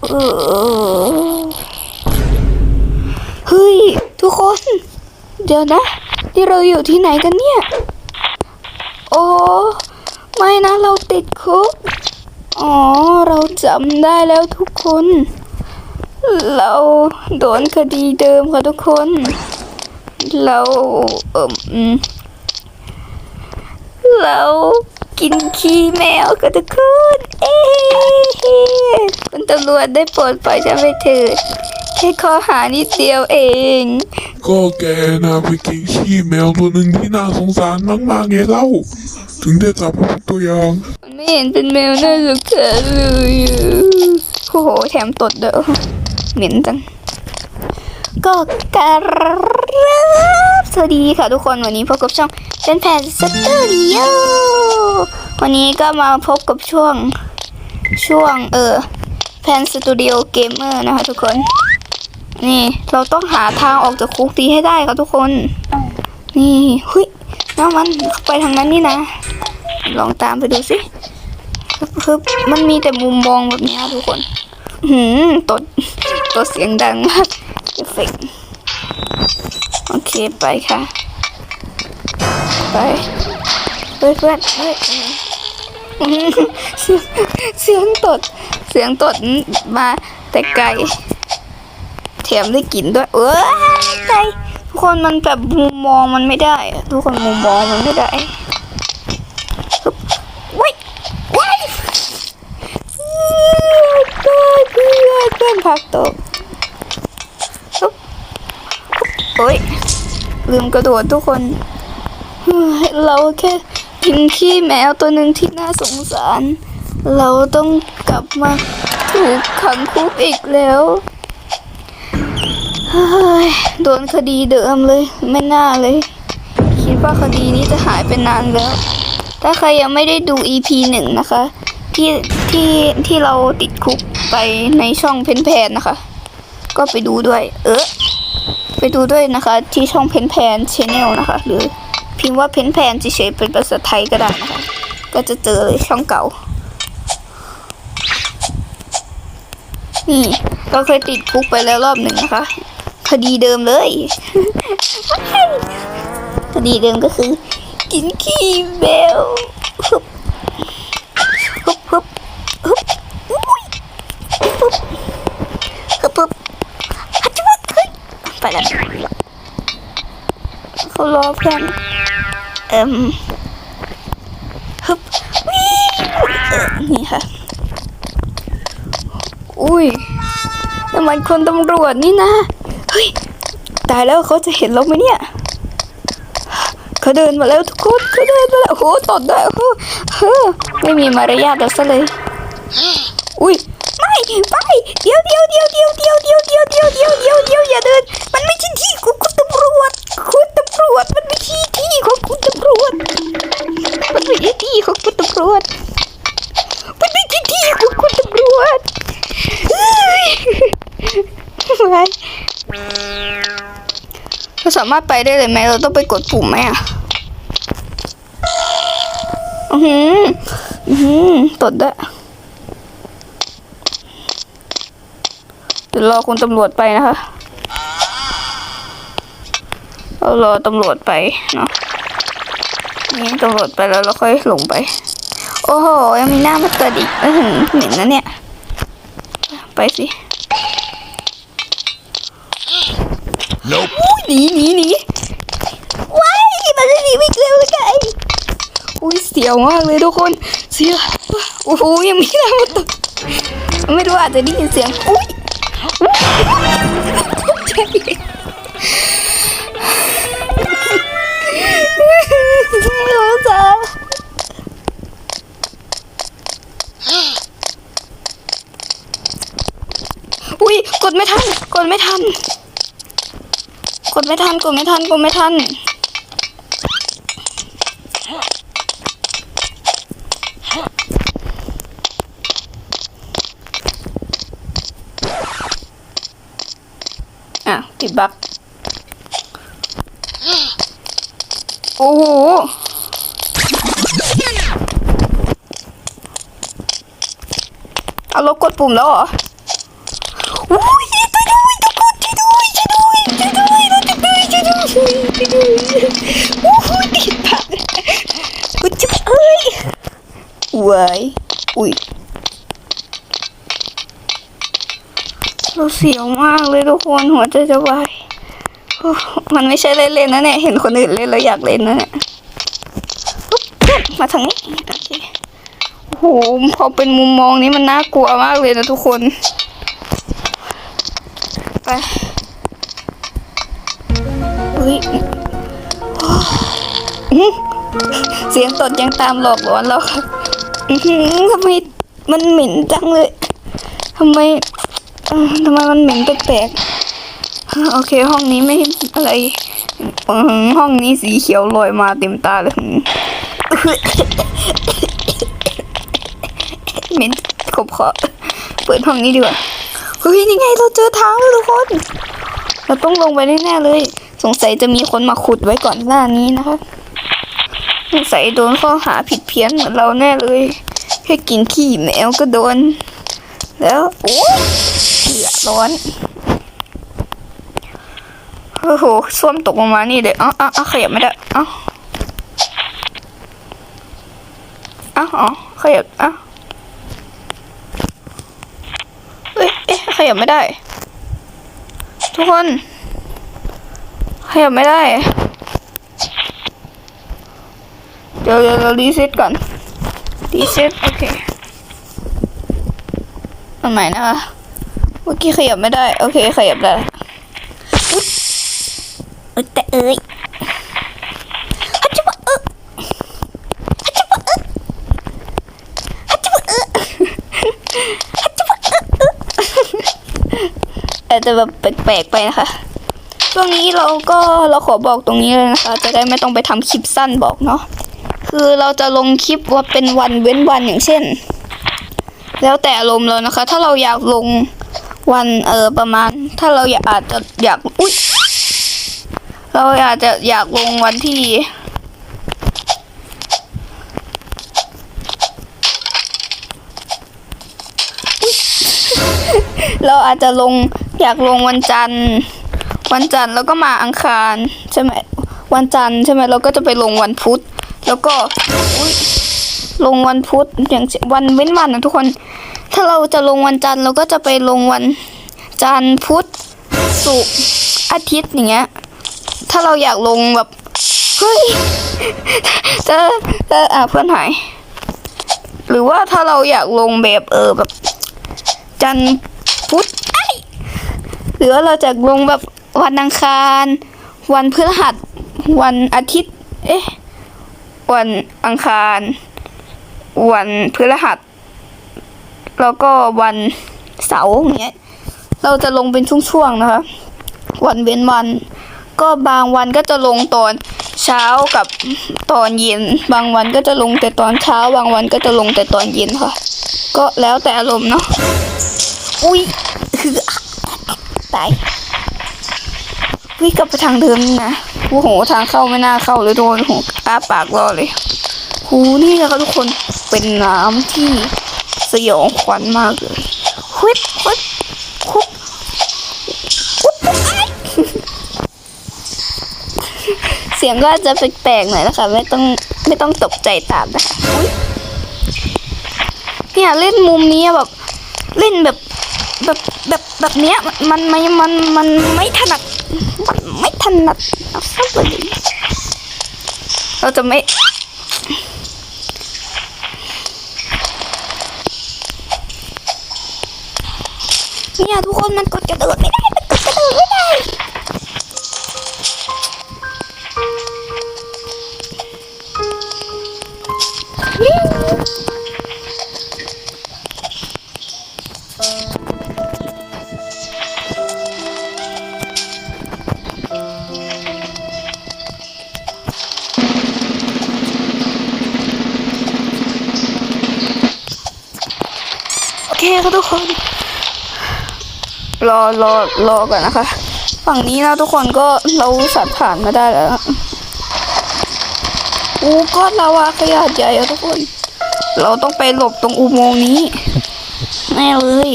เฮ้ย ทุกคน เดี๋ยวนะที่เราอยู่ที่ไหนกันเนี่ย โอ้ไม่นะเราติดคุก อ๋อ เราจำได้แล้วทุกคน เราโดนคดีเดิมค่ะทุกคน เราเอ่มอืมเรา กินขี้แมวกับทุกคนเอ๊ะคุณตำรวจได้โปรดปล่อยฉันไปเถิดแค่ข้อหานิดเดียวเอง ก็แกนะไปกินขี้แมวตัวหนึ่งที่น่าสงสารมากๆไงเล่า ถึงได้จับมาเป็นตัวอย่างมันไม่เห็นเป็นแมวน่าสงสารเลยอะโอ้โหแถมตดเด้อเหม็นจัง ก็กราบสวัสดีค่ะทุกคนวันนี้พบกับช่องเป็นแผนสตูดิโอวันนี้ก็มาพบกับช่วงช่วงเออแพนสตูดิโอเกมเมอร์นะคะทุกคน นี่เราต้องหาทางออกจากคุกนี้ให้ได้ค่ะทุกคน นี่เฮ้ยน้ามันไปทางนั้นนี่นะ ลองตามไปดูสิคือมันมีแต่มุมมองแบบนี้ทุกคน หืมตดตดเสียงดังมาก เอฟเฟกต์โอเคไปค่ะ ไปเพื่อนเพื่อนเฮ้ยเสียงตด เสียงตดมาแต่ไกลแถมได้กลิ่นด้วยเอ้ยใจทุกคนมันแบบมุมมองมันไม่ได้ ทุกคนมุมมองมันไม่ได้ว้ยว้ายเพื่อนเพื่อนเพื่อนพักตกฮึบ โอ้ยลืมกระโดดทุกคนเราแค่กินขี้แมวตัวหนึ่งที่น่าสงสาร เราต้องกลับมาถูกขังคุกอีกแล้วโดนคดีเดิมเลย ไม่น่าเลย คิดว่าคดีนี้จะหายไปนานแล้ว ถ้าใครยังไม่ได้ดู EP หนึ่งนะคะ ที่ที่ที่เราติดคุกไปในช่องเพนแพนนะคะ ก็ไปดูด้วย เออ ไปดูด้วยนะคะ ที่ช่องเพนแพนชแนลนะคะ หรือพิมพ์ว่าเพนแพนเฉยๆเป็นภาษาไทยก็ได้นะคะ ก็จะเจอเลยช่องเก่า นี่เราเคยติดคุกไปแล้วรอบหนึ่งนะคะ คดีเดิมเลย คดีเดิมก็คือ กินขี้แมวฮึบฮึบฮึบฮึบอุ้ยฮึบฮึบฮึบฮึบฮัจจุบเฮ้ยไป แล้วเขารอเพื่อนเอิ่มฮึบนี่ค่ะ อุ้ยนั่นมันคนตำรวจนี่นะ เฮ้ย ตายแล้วเขาจะเห็นเราไหมเนี่ย เขาเดินมาแล้วทุกคนเขาเดินมาแล้วโอ้โหตดด้วยโอ้โหเฮ้อไม่มีมารยาทแล้วซะเลย อุ้ย ไม่ไปเดี๋ยวเดี๋ยวเดี๋ยวเดี๋ยวเดี๋ยวเดี๋ยวเดี๋ยวเดี๋ยวเดี๋ยวเดี๋ยวเดี๋ยวอย่าเดิน มันไม่ใช่ที่ของคุณตำรวจคุณตำรวจมันไม่ใช่ที่ของคุณตำรวจมันไม่ใช่ที่ของคุณตำรวจมันไม่ใช่ที่ของคุณตำรวจไปเราสามารถไปได้เลยไหมเราต้องไปกดปุ่มไหมอะอือหืออือหือตดด้วย ดี๋ยวรอคุณตำรวจไปนะคะเรารอตำรวจไปเนาะนี่ตำรวจไปแล้วเราค่อยลงไป โอ้โห ยังมีหน้ามาเกิดอีกอือหือเหม็นนะเนี่ย ไปสิ Nope อุ้ยหนีหนีหนีว้ายมันจะหนีไม่เร็วเลยไงอุ้ยเสียวมากเลยทุกคน เสียวโอ้โหยังมีหน้ามาตกไม่รู้อาจจะได้ยินเสียงอุ้ย ไม่รู้จะอุ้ยกดไม่ทัน กดไม่ทัน กดไม่ทัน กดไม่ทัน กดไม่ทัน อะติดบักโอ้โหเอาเรากดปุ่มแล้วเหรออุ้ยช่วยด้วยทุกคนช่วยด้วยช่วยด้วยช่วยด้วยเราจะด้วยช่วยด้วยช่วยด้วยโอ้โหติดปากอุ้ยจะเอ้ยเว้ยอุ้ย เราเสียวมากเลยทุกคนหัวใจจะวายมันไม่ใช่เล่นๆนะเนี่ยเห็นคนอื่นเล่นแล้วอยากเล่นนะเนี่ยมาทางนี้โอเคโอ้โหพอเป็นมุมมองนี้มันน่ากลัวมากเลยนะทุกคน ไปเฮ้ยเสียงตดยังตามหลอกหลอนเราค่ะทำไมมันเหม็นจังเลยทำไม ทำไมมันเหม็นแปลกๆโอเค ห้องนี้ไม่อะไร ห้องนี้สีเขียวลอยมาเต็มตาเลยเหม็นขบขอเปิดห้องนี้ดีกว่าเฮ้ยนี่ไงเราเจอทางแล้วทุกคน เราต้องลงไปแน่ๆเลย สงสัยจะมีคนมาขุดไว้ก่อนหน้านี้นะคะสงสัยโดนข้อหาผิดเพี้ยนเหมือนเราแน่เลยแค่กินขี้แมวก็โดน แล้วโอ้เดือดร้อนโอ้โหส้วมตกลงมานี่เลยเอ้าอ้าเอ้าขยับไม่ได้อ้าอ้าอ๋อขยับอ้าเอ้ยเอ๊ะขยับไม่ได้ ทุกคนขยับไม่ได้ เดี๋ยวเดี๋ยวเรารีเซ็ตก่อนรีเซ็ตโอเค อันใหม่นะคะเมื่อกี้ขยับไม่ได้ โอเคขยับได้อุ๊ยอุ๊ยแต่เอ้ยฮัจจิบะเอ้ยฮัจจิบะเอ้ยฮัจจิบะเอ้ยฮัจจิบะเอ้ยอาจจะแบบแปลกๆไปนะคะ ช่วงนี้เราก็เราขอบอกตรงนี้เลยนะคะ จะได้ไม่ต้องไปทำคลิปสั้นบอกเนาะ คือเราจะลงคลิปว่าเป็นวันเว้นวันอย่างเช่น แล้วแต่อารมณ์เรานะคะ ถ้าเราอยากลงวันเออประมาณ ถ้าเราอยากอาจจะอยากอุ้ยเราอาจจะอยากลงวันที่เราอาจจะลงอยากลงวันจันทร์ วันจันทร์แล้วก็มาอังคารใช่ไหมวันจันทร์ใช่ไหมเราก็จะไปลงวันพุธ แล้วก็อุ๊ย ลงวันพุธอย่างวันเว้นวันนะทุกคน ถ้าเราจะลงวันจันทร์เราก็จะไปลงวันจันทร์พุธศุกร์อาทิตย์อย่างเงี้ย ถ้าเราอยากลงแบบเฮ้ยจะจะอ่าเพื่อนหายหรือว่าถ้าเราอยากลงแบบเออแบบ จันทร์พุธไอหรือว่าเราจะลงแบบวันอังคาร วันพฤหัส วันอาทิตย์ เอ๊ะ วันอังคาร วันพฤหัส แล้วก็วันเสาร์อย่างเงี้ย เราจะลงเป็นช่วงๆนะคะ วันเว้นวัน ก็บางวันก็จะลงตอนเช้ากับตอนเย็น บางวันก็จะลงแต่ตอนเช้า บางวันก็จะลงแต่ตอนเย็นค่ะ ก็แล้วแต่อารมณ์เนาะ อุ้ยคือตายวิ่งกลับไปทางเดิมนี่นะโอ้โห ทางเข้าไม่น่าเข้าเลยโดนโหอ้าปากรอเลย หูนี่นะคะทุกคนเป็นน้ำที่สยองขวัญมากเลยฮุบฮุบฮุบฮุบอ้ายเสียงก็จะแปลกๆหน่อยนะคะ ไม่ต้องไม่ต้องตกใจตามนะคะอุ๊ยเนี่ยเล่นมุมนี้แบบเล่นแบบแบบแบบแบบเนี้ยมันมันไม่มันมันไม่ถนัดมันไม่ถนัดเอาสักเลยเราจะไม่ เนี่ยทุกคนมันกดกระโดดไม่ได้ มันกดกระโดดไม่ได้ โอเคครับทุกคน รอรอรอก่อนนะคะ ฝั่งนี้นะทุกคนก็เราสัตว์ผ่านมาได้แล้วอู้ก็ลาวาขยะใหญ่อะทุกคน เราต้องไปหลบตรงอุโมงนี้แน่เลย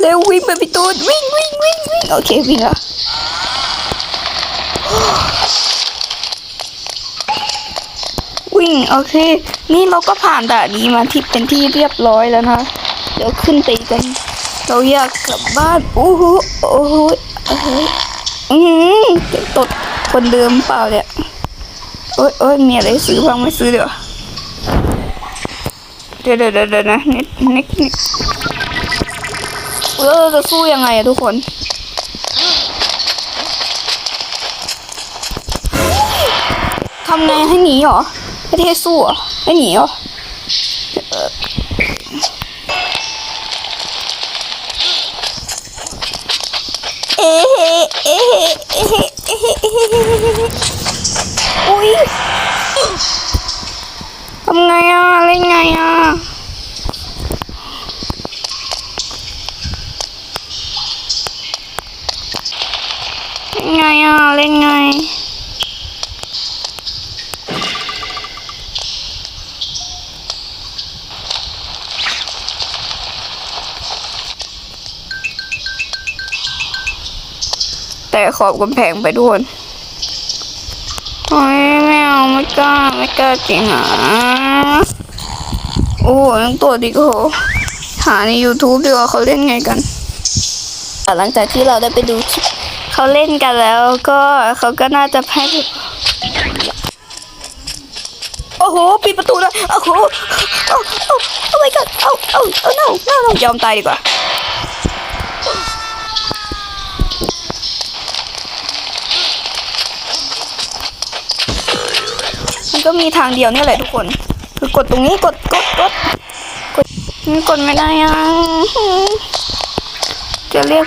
เร็ววิ่งไปพี่ตูนวิ่งวิ่งวิ่งวิ่งโอเควิ่งอะ โอเค นี่เราก็ผ่านด่านนี้มาที่เป็นที่เรียบร้อยแล้วนะ เดี๋ยวขึ้นไปกัน เราอยากกลับบ้านโอ้โหโอ้โหโอ้โหอืมตดคนเดิมเปล่าเนี่ยโอ้ยโอ้ยมีอะไรซื้อบ้างไม่ซื้อเดี๋ยวเดี๋ยวเดี๋ยวเดี๋ยวนะนิดนิดนิดเราจะสู้ยังไงอะทุกคนทำไงให้หนีเหรอ ไม่ได้ให้สู้เหรอให้หนีเหรอเอ่อเอ๊ะเอ๊ะเอ๊ะเอ๊ะเอ๊ะเอ๊ะอุ้ยทำไงอะเล่นไงอะเล่นไงอะเล่นไง แต่ขอบกำแพงไปทุกคนโอ้ยไม่เอาไม่กล้าไม่กล้าจริงหาโอ้โหยังตัวดีก็หหาใน YouTube ดีกว่าเขาเล่นไงกันหลังจากที่เราได้ไปดูเขาเล่นกันแล้วก็เขาก็น่าจะให้โอ้โหปิดประตูเลยโอ้โหโอ้โอ้โอ้ my god เอาเอาเอา no no no ยอมตายดีกว่า ก็มีทางเดียวนี่แหละทุกคน คือกดตรงนี้กดกดกดกดกดไม่ได้อะจะเรียก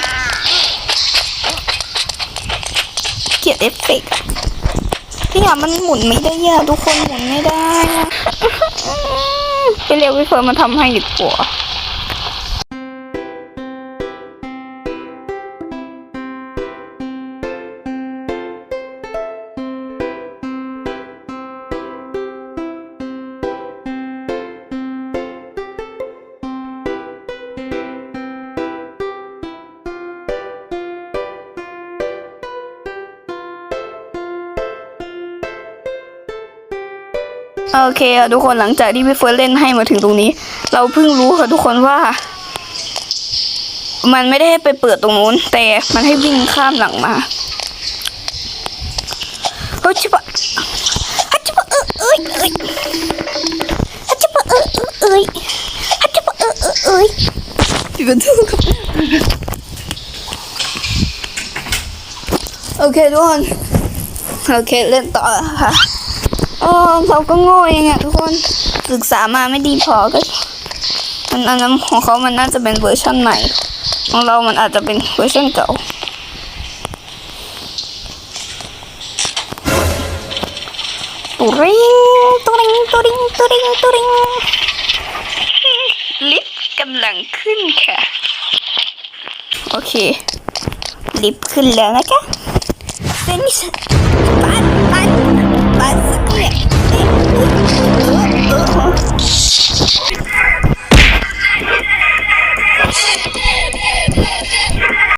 เกียดเอฟเฟกต์อะพี่ยามันหมุนไม่ได้อะทุกคนหมุนไม่ได้ไปเรียกวิเฟิร์มาทำให้ดีกว่า โอเคค่ะทุกคนหลังจากที่พี่เฟิร์นเล่นให้มาถึงตรงนี้ เราเพิ่งรู้ค่ะทุกคนว่า มันไม่ได้ให้ไปเปิดตรงนู้น แต่มันให้วิ่งข้ามหลังมาเฮ้ยชิบะฮัจิบะเออเอ้ยเอ้ยฮัจิบะเออเออเอ้ยฮัจิบะเออเออเอ้ยพี่เป็นทุกคนโอเคทุกคนโอเคเล่นต่อค่ะ ออเราก็โง่เองอะทุกคนศึกษามาไม่ดีพอก็อันอันนั้นของเขามันน่าจะเป็นเวอร์ชันใหม่ ของเรามันอาจจะเป็นเวอร์ชันเก่าตุริงตุริงตุริงตุริงตุริงลิฟต์กำลังขึ้นค่ะ โอเค ลิฟต์ขึ้นแล้วนะคะเซนิสปันปัน ปั